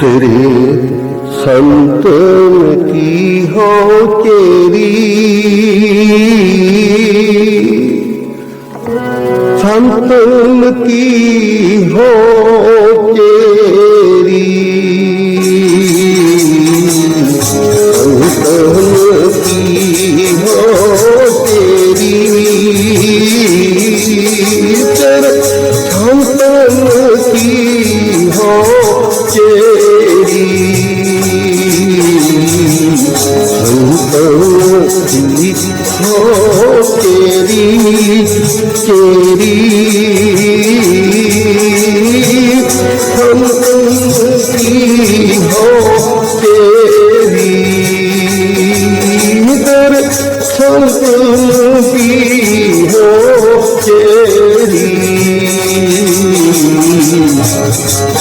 तेरे संतन की हो तेरी संतन की हो तेरी संतन संतन की हो तेरी तेरी संतन की हो तेरी तेरे संतन की हो तेरी तेरे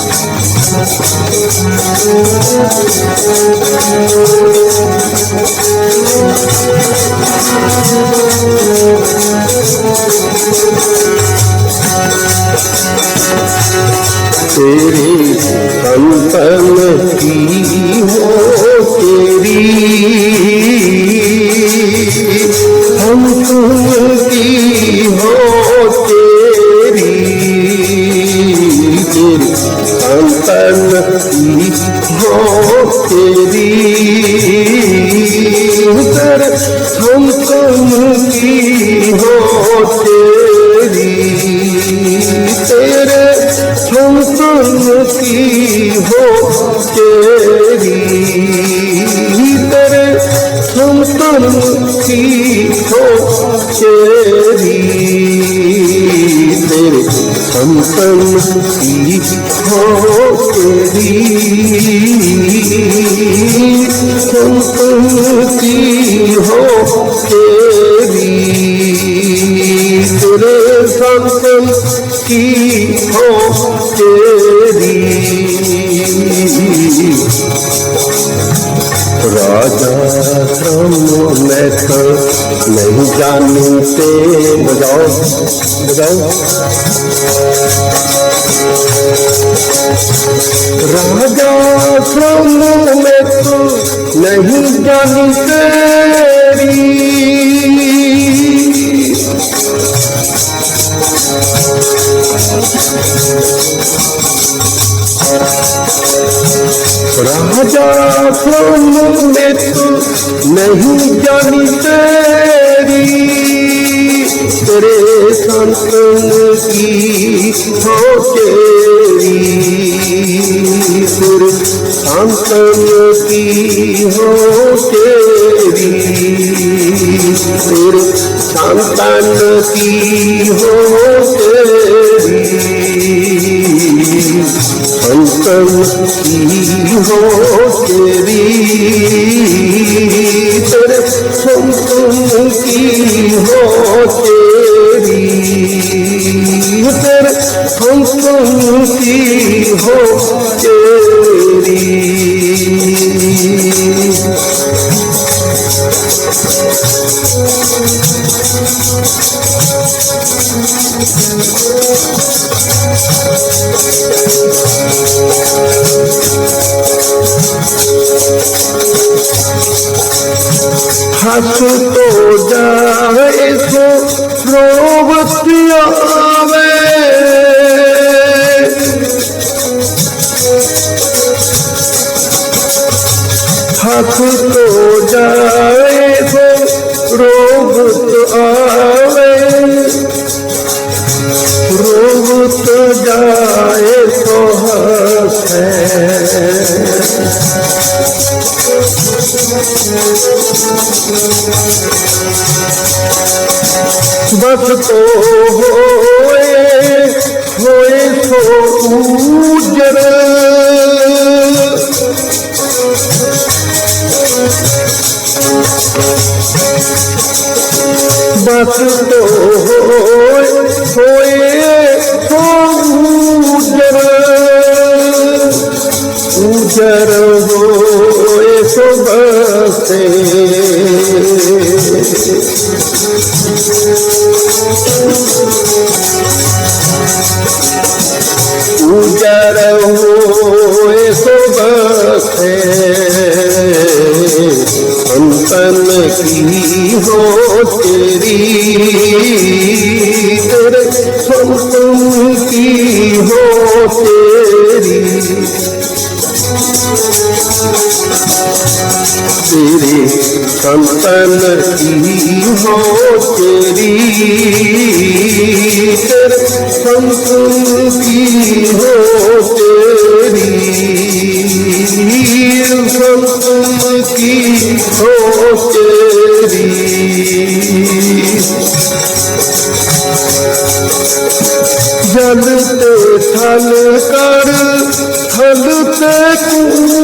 तेरे संतन की हो तेरी। तेरे संतन की हो तेरी। तेरे संतन की हो तेरी। संतन की हो तेरी। तेरे की हो तेरी। राजा श्रम में तो नहीं जानते बजाओ बजाओ। राजा श्रम में तो नहीं जानते राजा में तू नहीं जानी तेरी तेरे संतन की हो तेरी, तेरे संतन की हो तेरी तेरे संतन की हो तेरी। संतन की हो तेरी तेरे संतन की हो तेरी बस तो होए होए सो उजर बस तो होए होए কাছে উজার হয়ে সোবাসে সন্তান কি হো তেরি তোর সন্তান কি হো তেরি तेरे संतन की हो तेरी तेरे संतन की हो तेरी संतन की हो तेरी जलते थल कर थलते कुआं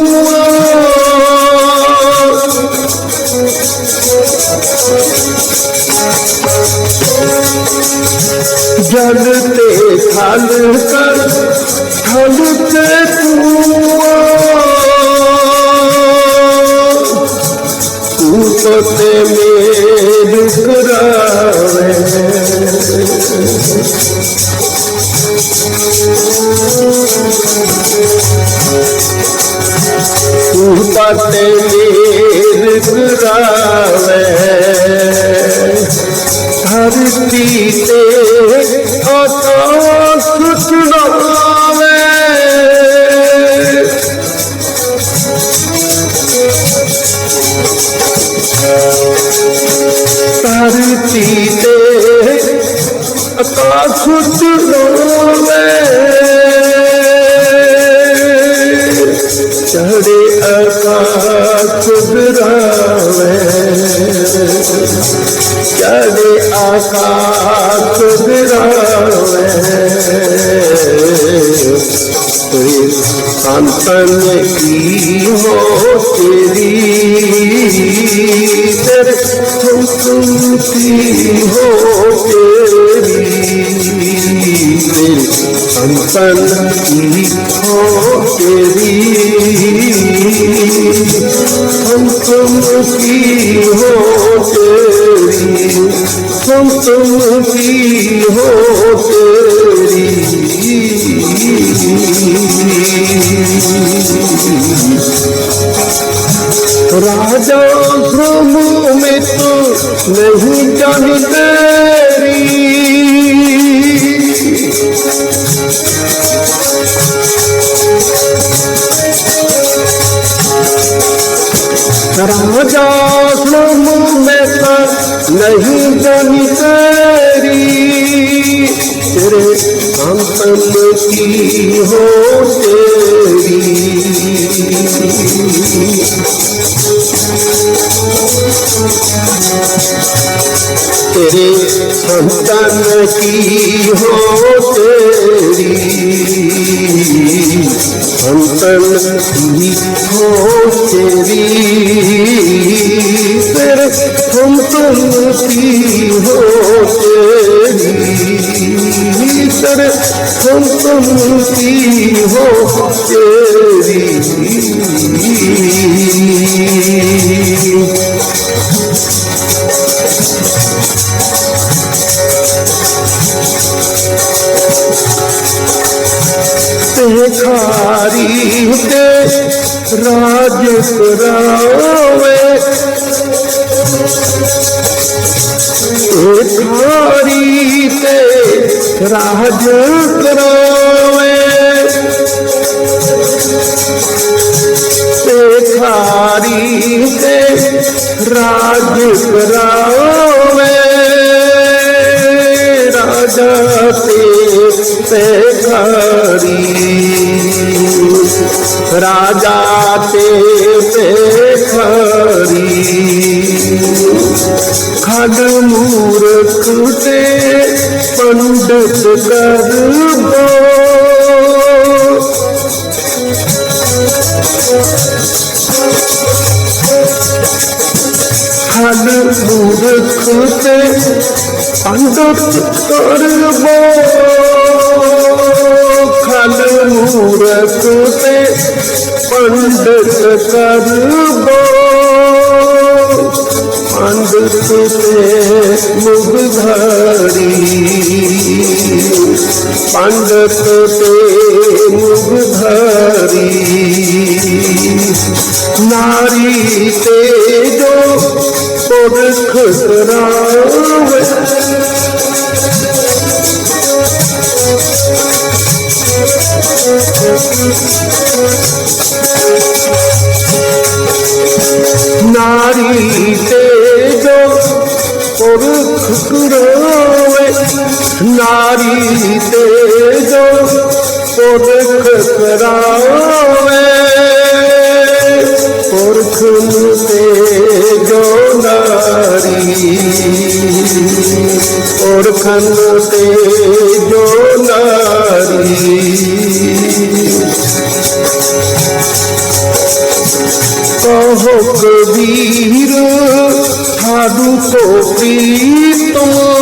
थल कर थलते कुआं कूपते में करावे कूपते में करावे धरती ते மூரக்குதே பண்டத்து கருபோ হাল মূর্খতে অন্তত করব খাল মূর্খতে পণ্ডিত করব পাণ্ডুতে মুখ ভারি পাণ্ডুতে মুখ ভারি নারীতে যো পুরখ রাম Thank you. तुम्हारी तेज पुरख करावे पुरख तेज नारी पुरखन तेज नारी कहो कबीर हारू को प्रीतम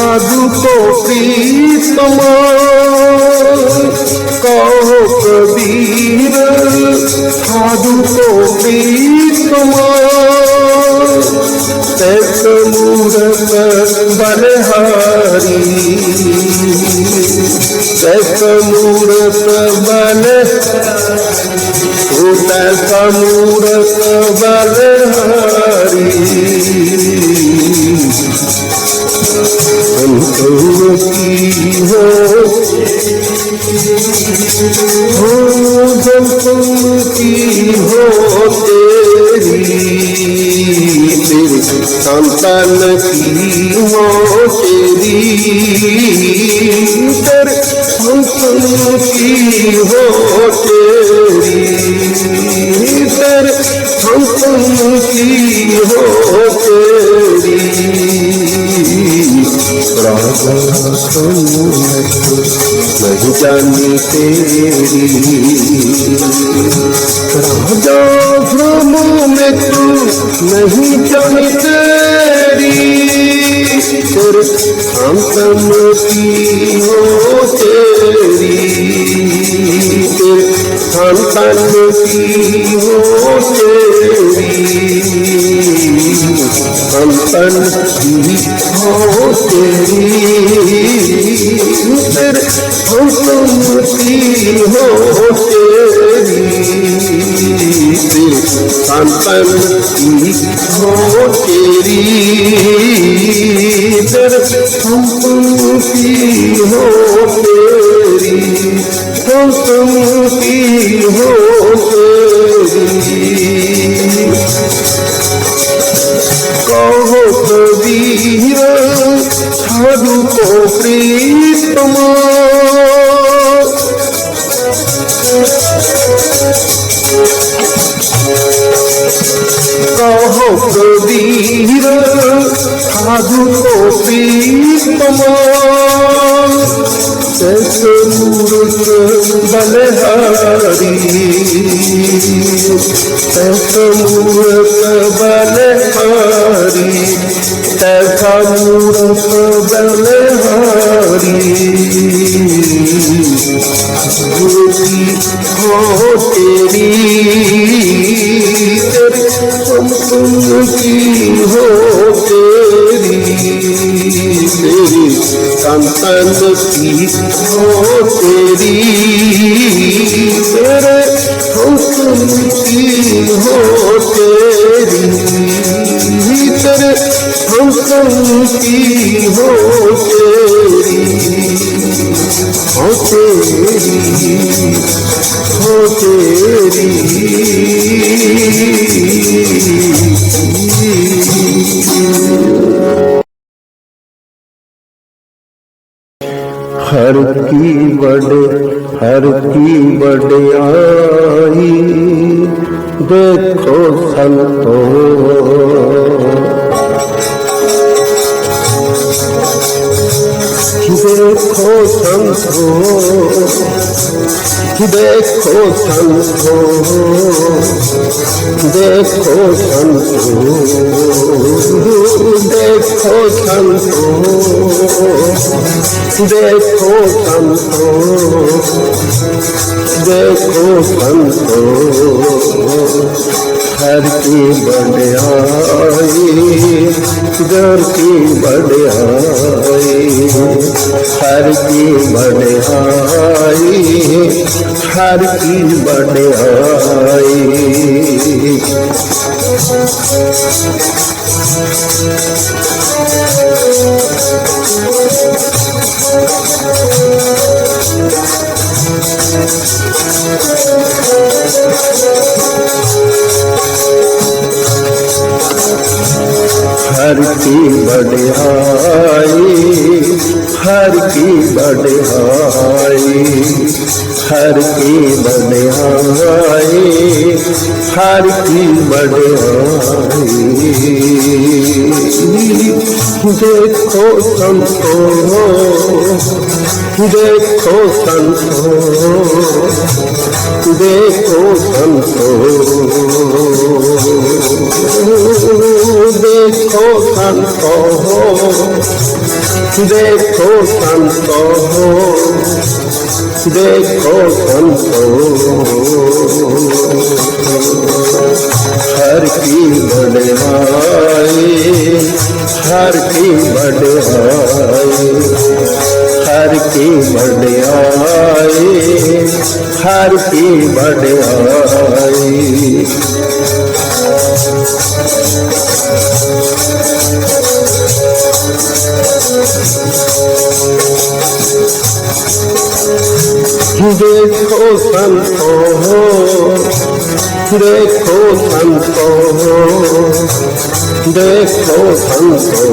সাধু প্রীতম কহ কবীর সাধু প্রীতম তেত মূরত বলহারি তেত মূরত বল উত মূরত বলহারি তবুও কি হো কি হতে সন্তান কি হোতেরি तेरे संतान की हो तेरी संतान की हो तेरी कहो कबीर साधु को प्रीतम कहो कबीर साधु को प्रीतम कैसे मूर्त बलहारी कैसे मूर्त बलहारी कैसा मूर्त बलहारी ज्योति हो sun. দেখো সন্ত দেখো সন্ত দেখো সন্ত দেখো সন্ত দেখো সন্ত দেখো সন্ত धरती बढ़ियाई धरती बढ़ियाई हर की बढ़ियाई हर की बढ़ियाई Thank you. ਬੜਿਆਈ ਹਰ ਕੀ ਬੜਿਆਈ ਹਰ ਕੀ ਬੜਿਆਈ हर की बढ़ाई देखो संतो देखो संतो देखो संतो देखो संतो देखो संतो देखो संतो। हर की बढ़ाई देखो संतो देखो संतो देखो संतो।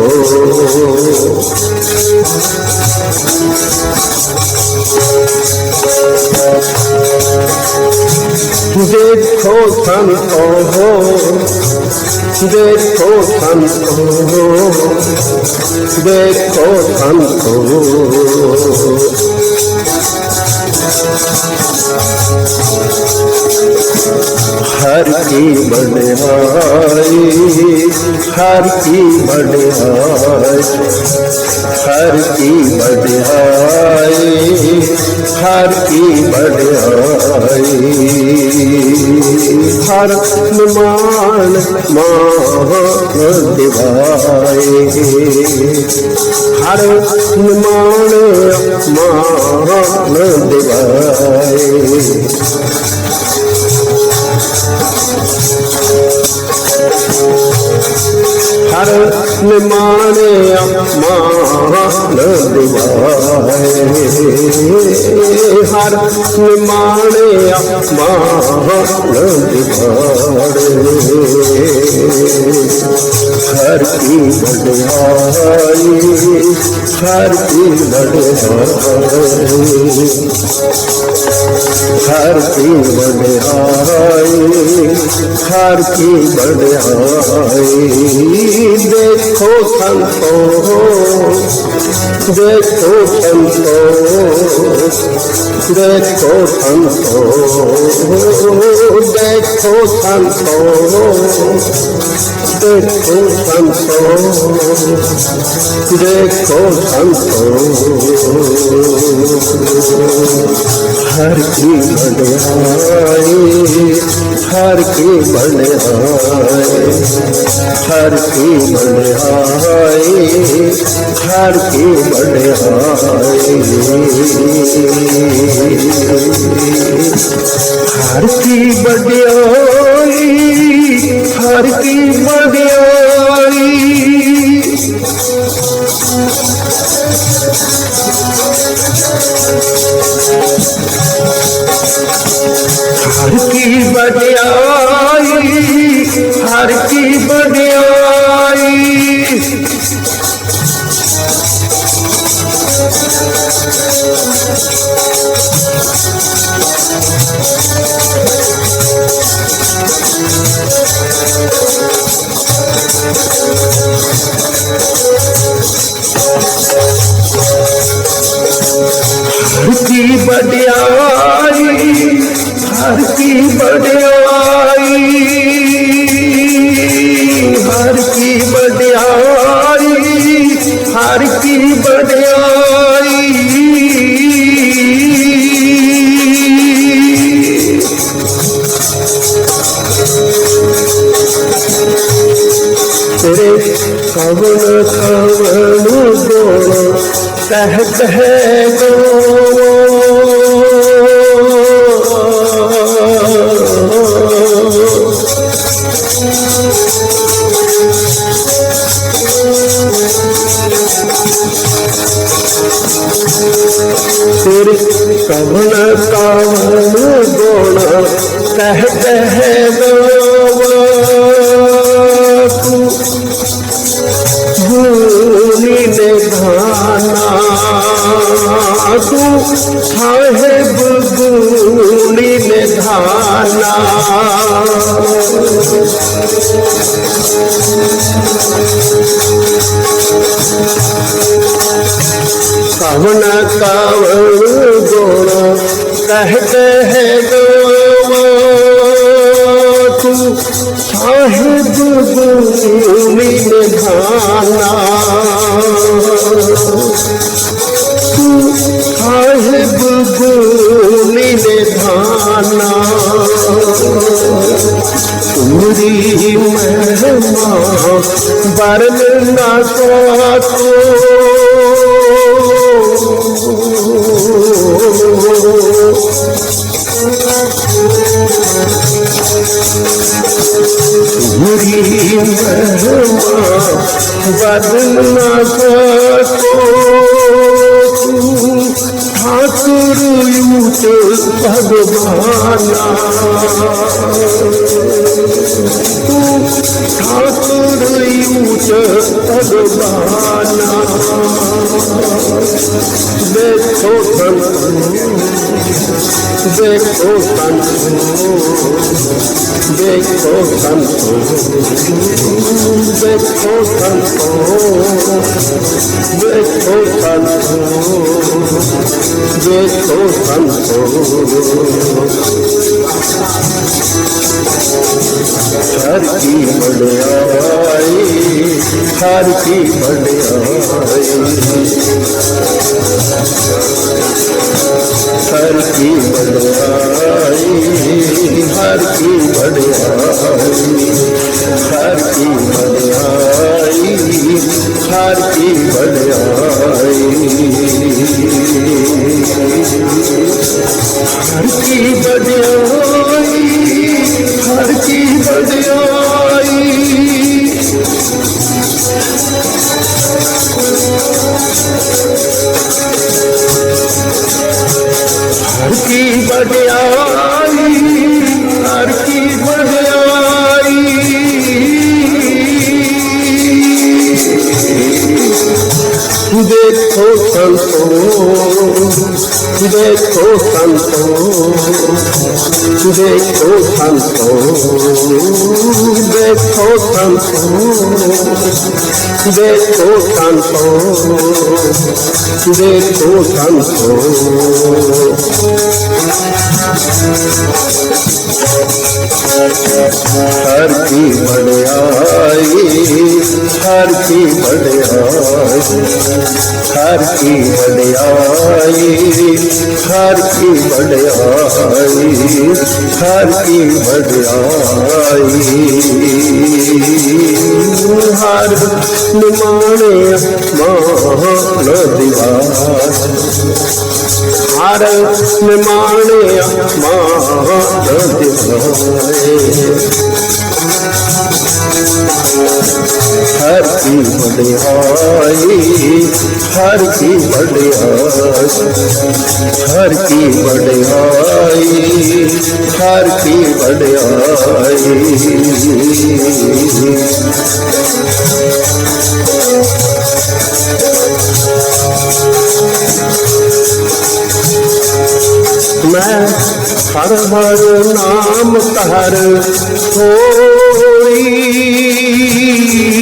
দেখো থান অহ দেখো থান অহ দেখো থান हर की बढ़ाई हर की बढ़ाई ਹਰ ਕੀ ਬੜਾਈ ਹਰ ਕੀ ਬੜਾਈ ਹਰ ਨਿਮਾਨ ਮਾਹ ਦਿਵਾਏ ਹਰ ਨਿਮਾਨ ਮਾਹ ਦਿਵਾਏ हर मान दिवाए हर मान दिवाए हर की बढ़ाई हर की बढ़ाई ਹਰ ਕੀ ਵਡਿਆਈ ਹਰ ਕੀ ਵਡਿਆਈ ਦੇਖੋ ਸੰਤੋ ਦੇਖੋ ਸੰਤੋ ਦੇਖੋ ਸੰਤੋ ਦੇਖੋ ਸੰਤੋ ਦੇਖੋ ਸੰਤੋ ਦੇਖੋ ਸੰਤੋ। ਹਰ ਕੀ ਬਣਾਏ ਹਰ ਕੀ ਬਣਾਏ ਹਰ ਕੀ ਬਣਾਏ ਹਰ ਕੀ ਬਣਾਏ ਹਰ ਕੀ ਬੜਿਆਈ ਹਰ ਕੀ ਬੜਿਆਈ बदियाई हर की बदियाई हर की बदियाई हर की बड़ाई हर की बड़ाई हर की बड़ाई तेरे कवन कवन गोड़ कह कह गो कमल कामन गुण कह कह धाना तू साहेब गुणी ने धाना। कवन कावन रोना कहते हैं तू साहिब तू साहिब भूमि निभाना तुम्हारी महिमा बरना को तू ঠাকুরুতে ভগবানা ঠাকুরুতে ভগবানা দেখো ভগবান ਦੇਖੋ ਤਨ ਦੇਖੋ ਤਨ ਦੇਖੋ ਤਨ ਦੇਖੋ ਤਨ ਦੇਖੋ ਤਨ ਹਰ ਕੀ ਬੜਾਈ ਹਰ ਕੀ ਬੜਾਈ ਹਰ ਕੀ ਬੜਾਈ ਹਰ ਕੀ ਬੜਾਈ ਹਰ ਕੀ ਬੜਾਈ ਹਰ ਕੀ ਬੜਾਈ ਹਰ ਕੀ ਬੜਾਈ ਹਰ ਕੀ ਬੜਾਈ ਬੜਿਆਈ ਹਰ ਕੀ ਬੜਿਆਈ ਦੇਖੋ ਸੰਤੋ ਦੇਖੋ ਸੰਤੋ ਦੇਖੋ ਸੰਤੋ ਦੇਖੋ ਸੰਤੋ ਦੇਖੋ ਸੰਤੋ ਦੇਖੋ ਸੰਤੋ ਹਰ ਕੀ ਬੜਿਆਈ ਹਰ ਕੀ ਬੜਿਆਈ ਹਰ ਕੀ ਬੜਿਆਈ हर की बड़ाई हर की बड़ाई हर निमाने मान दीवार हर निमाने मान दीवार। हर की बड़ाई हर की बड़ाई हर की बड़ाई हर की बड़ाई मैं हर हर नाम कर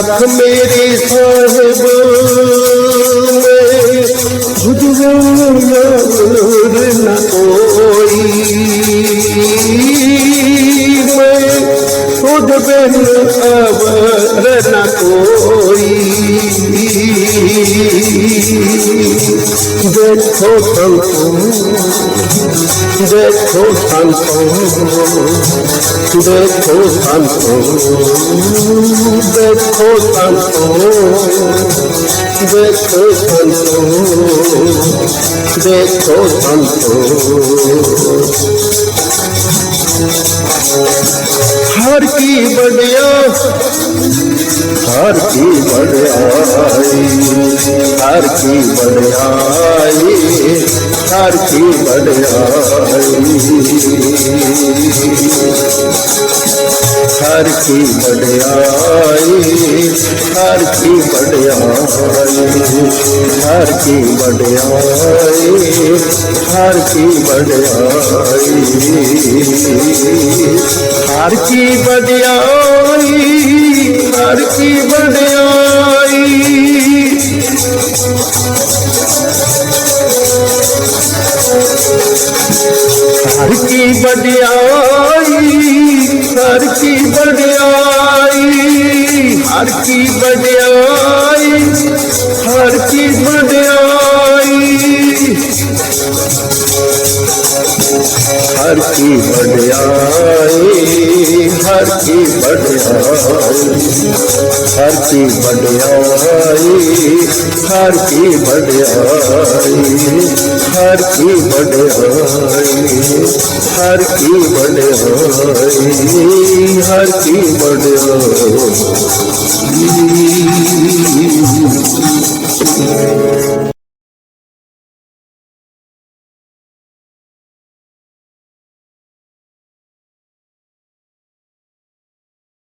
रख मेरे साहिब में बुझवर न कोई मैं तुझ बिन अवर न कोई देखो संतों देखो संतों देखो संतों देखो संतों देखो संतों देखो संतों हर की बढ़िया हर की बढ़ियाई हर की बढ़ियाई हर की बढ़ियाई ਹਰ ਕੀ ਵਡਿਆਈ, ਹਰ ਕੀ ਵਡਿਆਈ, ਹਰ ਕੀ ਵਡਿਆਈ, ਹਰ ਕੀ ਵਡਿਆਈ ਹਰ ਕੀ ਵਡਿਆਈ, ਹਰ ਕੀ ਵਡਿਆਈ Thank you. हर की बढ़ियाई हर की बढ़ियाई हर की बढ़ियाई हर की बढ़ियाई ਹਰ ਕੀ ਵਡਿਆਈ ਹਰ ਕੀ ਵਡਿਆਈ ਹਰ ਕੀ ਵਡਿਆਈ ਹਰ ਕੀ ਵਡਿਆਈ ਹਰ ਕੀ ਵਡਿਆਈ ਹਰ ਕੀ ਵਡਿਆਈ ਹਰ ਕੀ ਵਡਿਆਈ।